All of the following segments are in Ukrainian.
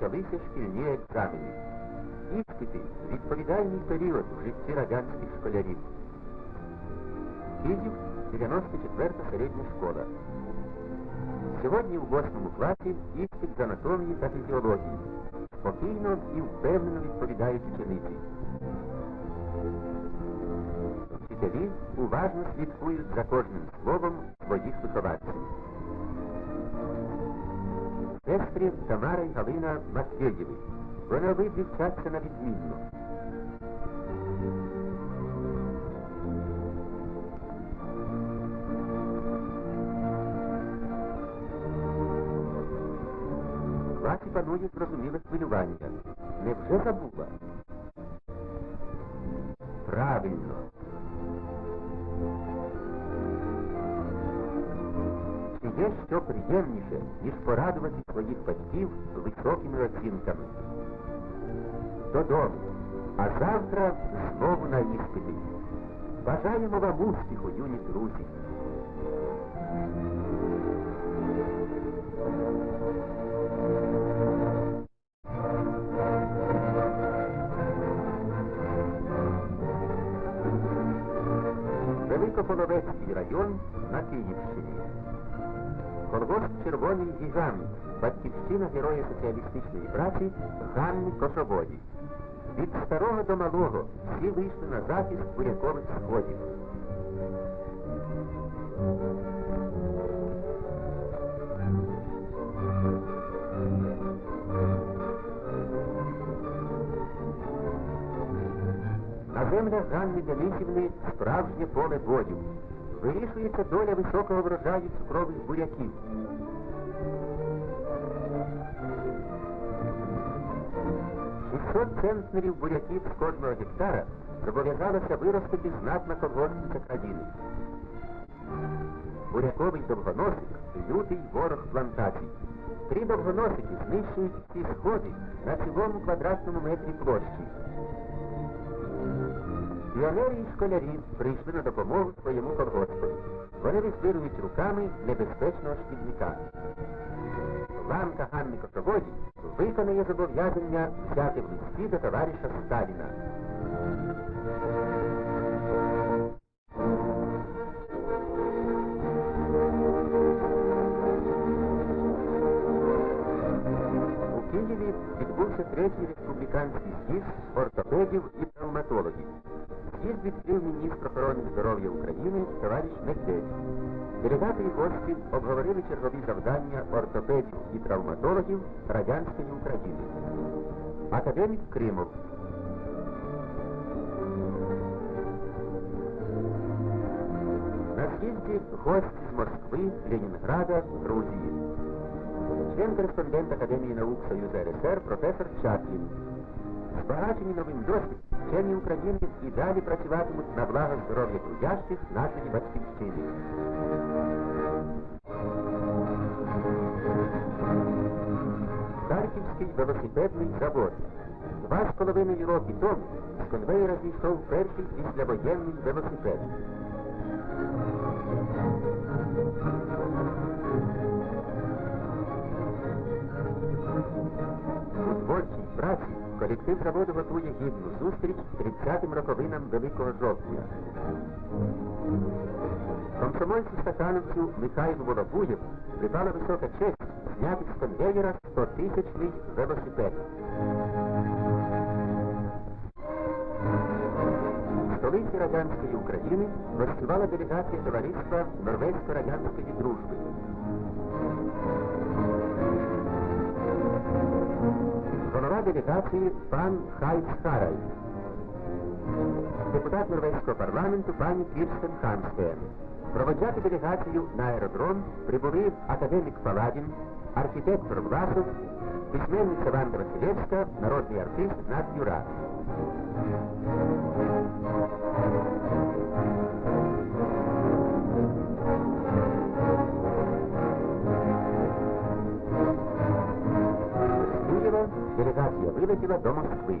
почалися шкільні екзамени. Іспити відповідальний період в житті радянських школярів. Київ 94-та середня школа. Сьогодні у 8 класі іспит з анатомії та фізіології. Спокійно і впевнено відповідають учениці. Вчителі уважно слідкують за кожним словом своїх вихованців. Сестри Тамара і Галина Матвєєві. Вони обидві вчаться на відмінно. В класі панує зрозуміле хвилювання. Невже забула? Правильно. Є що приємніше, ніж порадувати своїх батьків високими оцінками? Додому. А завтра знову на іспити. Бажаємо вам успіху, юні друзі. Великополовецький район на Київщині. Колгосп Червоний гігант, батьківщина героя соціалістичної праці Ганни Кошоводі. Від старого до малого всі вийшли на захист бурякових сходів. На землях Ганни Денисівни справжнє поле бою. Вирішується доля високого врожаю цукрових буряків. Центнерів буряків з кожного гектара зобов'язалося виростити знатна колгоспниця країни. Буряковий довгоносик лютий ворог плантацій. Три довгоносики знищують всі сходи на цілому квадратному метрі площі. Піонери і школярі прийшли на допомогу своєму колгоспу. Вони визбирують руками небезпечного шкідника. Ланка Ганни Косоводі виконує зобов'язання взяти в листі до товариша Сталіна. У Києві відбувся третій республіканський з'їзд ортопедів і травматологів. З'їзд відкрив міністр охорони здоров'я України товариш Медведь. Делегати і гості обговорили чергові завдання ортопедів і травматологів радянської України. Академік Кримов. На з'їзді гості з Москви, Ленінграда, Грузії. Член-кореспондент Академії наук Союзу РСР професор Чаплін. Збагачені новим досвідом, вчені України і далі працюватимуть на благо здоров'я трудящих нашої батьківщини. Харківський велосипедний завод. Два з половиною роки тому з конвейера зійшов перший післявоєнний велосипед. Колектив заводу готує гідну зустріч 30-м роковинам Великого жовтня. Комсомольцю стахановцю Михайлу Волобуєв припала висока честь зняти з конвейера 100 тисячний велосипед. В столиці радянської України гостювала делегація товариства Норвезько-радянської дружби. Делегації пан Хайц Харальд, Депутат норвезького парламенту пані Кірстен Ханстен. Проводжати делегацію на аеродром прибули академік Паладін, архітектор Власов, письменниця Ванда Василевська, народний артист Над Юра. делегація вилетіла до Москви.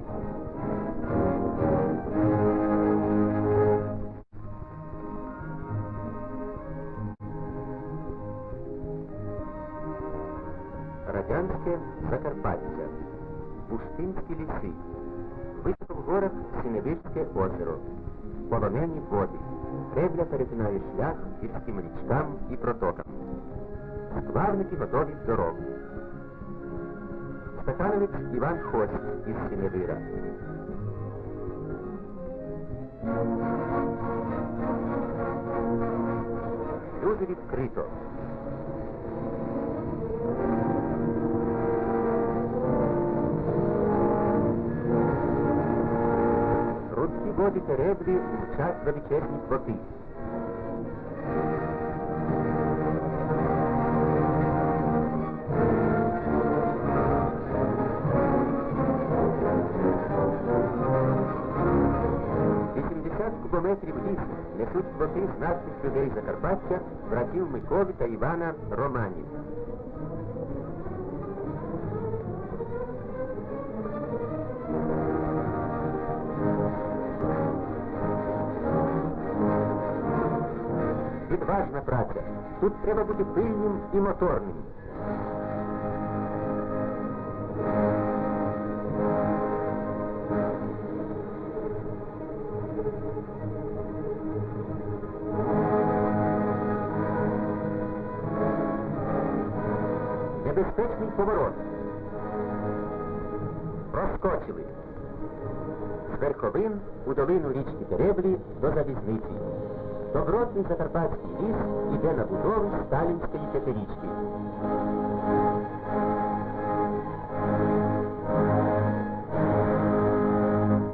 Радянське Закарпаття. Пустинські ліси. Високо в горах Сіневирське озеро. Полонені води. Ребля перетинає шлях гірським річкам і протокам. Скварники готові дорогу. Стахановець Іван Хость із Сіневира. Дуже відкрито. Рудкі води тереблі мчать величезні плоти. Кубометрів лісу несуть плоти знатних людей Закарпаття, братів Миколи та Івана Романів. Відважна праця. Тут треба бути пильним і моторним. Небезпечний поворот. Проскочили. З верховин у долину річки Тереблі до залізниці. Добротний Закарпатський ліс іде на будову Сталінської п'ятирічки.